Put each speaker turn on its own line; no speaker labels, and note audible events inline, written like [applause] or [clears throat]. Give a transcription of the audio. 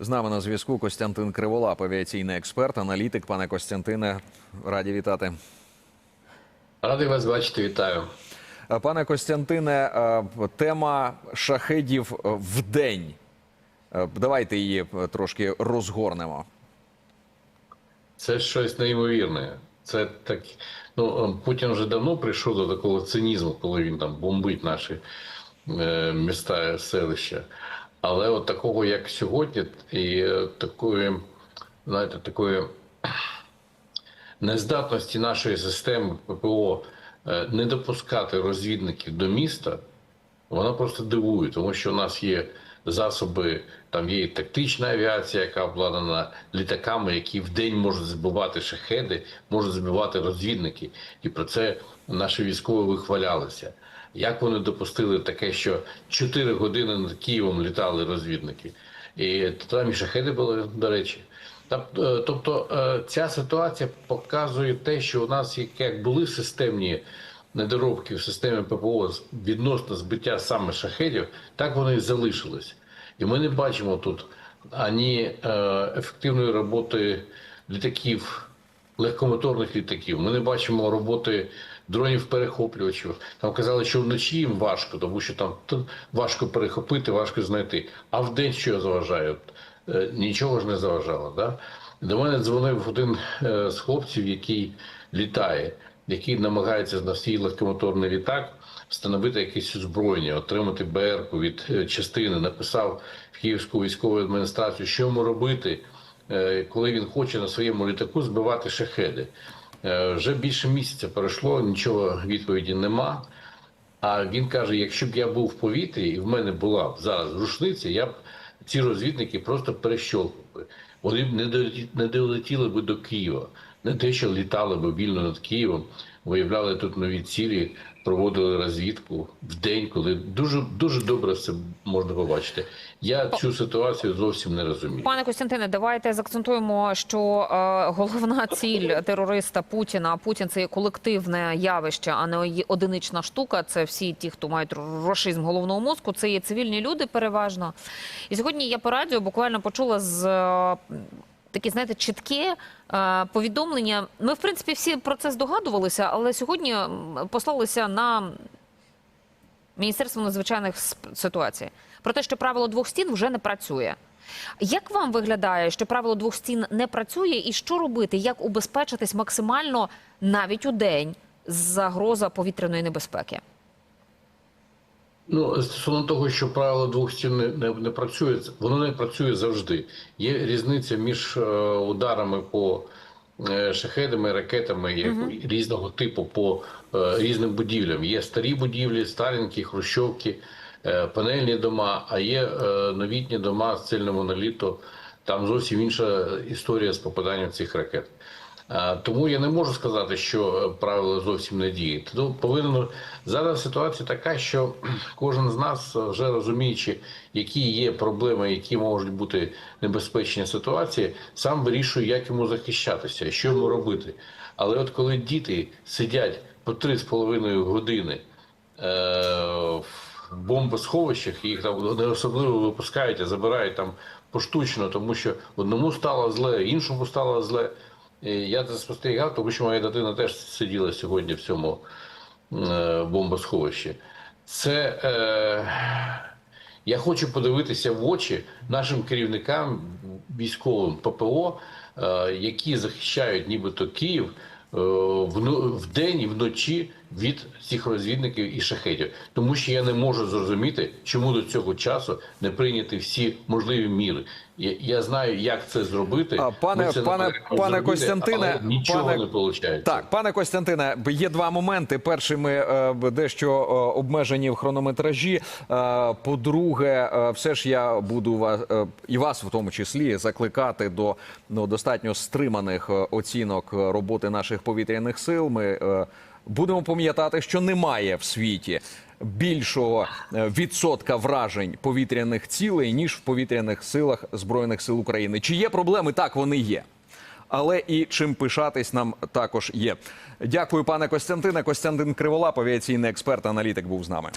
З нами на зв'язку Костянтин Криволап, авіаційний експерт, аналітик. Пане Костянтине, раді вітати.
Радий вас бачити, вітаю.
Пане Костянтине, тема шахедів в день. Давайте її е, трошки розгорнемо.
Це щось неймовірне. Це так. Ну е, Путін вже давно прийшов до такого цинізму, коли він там бомбить наші е, міста, селища. Але от такого, як сьогодні, і е, такої, знаєте, такої нездатності нашої системи ППО е, не допускати розвідників до міста, вона просто дивує, тому що у нас є засоби, там є і тактична авіація, яка обладнана літаками, які в день можуть збивати шахеди, можуть збивати розвідники. І про це наші військові вихвалялися. Як вони допустили таке, що 4 години над Києвом літали розвідники? І там і шахеди були, до речі. Е, Тобто е, ця ситуація показує те, що у нас як- були системні недоробки в системі ППО відносно збиття саме шахедів, так вони і залишились. І ми не бачимо тут ані е, ефективної роботи літаків, легкомоторних літаків. Ми не бачимо роботи дронів-перехоплювачів. Там казали, що вночі їм важко, тому що там важко перехопити, важко знайти. А вдень що заважає? Е, Нічого ж не заважало. Да? До мене дзвонив один е, з хлопців, який літає, який намагається на свій легкомоторний літак встановити якесь озброєння, отримати БР від е, частини. Написав в Київську військову адміністрацію, що йому робити, коли він хоче на своєму літаку збивати шахеди. Е, Вже більше місяця пройшло, нічого відповіді нема. А він каже: якщо б я був в повітрі і в мене була б зараз рушниця, я б ці розвідники просто перещолкав би. Вони б не долетіли б до Києва. Не те, що літали б вільно над Києвом, виявляли тут нові цілі, проводили розвідку в день, коли дуже дуже добре все можна побачити. Я цю ситуацію зовсім не розумію.
Пане Костянтине, давайте закцентуємо, що е, головна ціль терориста Путіна, а Путін це є колективне явище, а не одинична штука. Це всі ті, хто мають рошизм головного мозку. Це є цивільні люди переважно. І сьогодні я по радіо буквально почула з. Такі, знаєте, чітке е, повідомлення. Ми, в принципі, всі про це здогадувалися, але сьогодні послалися на Міністерство надзвичайних ситуацій про те, що правило двох стін вже не працює. Як вам виглядає, що правило двох стін не працює, і що робити? Як убезпечитись максимально навіть у день загроза повітряної небезпеки?
Ну, стосовно того, що правило двох стін не, не, не працює, воно не працює завжди. Є різниця між е, ударами по е, шахедами, ракетами як, різного типу по е, різним будівлям. Є старі будівлі, старенькі, хрущовки, е, панельні дома, а є е, новітні дома з цільного наліту. Там зовсім інша історія з попаданням цих ракет. А, Тому я не можу сказати, що е, правило зовсім не діє. Тому повинно зараз ситуація така, що [clears throat] кожен з нас, е, вже розуміючи, які є проблеми, які можуть бути небезпечні ситуації, сам вирішує, як йому захищатися, що йому робити. Але от коли діти сидять по 3,5 години е, в бомбосховищах, їх там не особливо випускають, а забирають там поштучно, тому що одному стало зле, іншому стало зле. Я це спостерігав, тому що моя дитина теж сиділа сьогодні в цьому е, бомбосховищі. Це е, я хочу подивитися в очі нашим керівникам військовим ППО, е, які захищають нібито Київ е, вну- вдень і вночі від цих розвідників і шахетів. Тому що я не можу зрозуміти, чому до цього часу не прийняти всі можливі міри. Я, я знаю, як це зробити.
А, пане-
це
пане- пане
зробити,
Костянтине,
нічого
пане-
не виходить.
Так, пане Костянтине, є два моменти. Перший, ми е, дещо е, обмежені в хронометражі. Е, По-друге, е, все ж я буду вас е, і вас в тому числі закликати до ну, достатньо стриманих е, оцінок е, роботи наших повітряних сил. Ми е, будемо пам'ятати, що немає в світі. Більшого е, відсотка вражень повітряних цілей ніж в повітряних силах збройних сил України. Чи є проблеми? Так, вони є але і чим пишатись нам також є. Дякую, пане Костянтине. Костянтин Криволап, авіаційний експерт, аналітик, був з нами.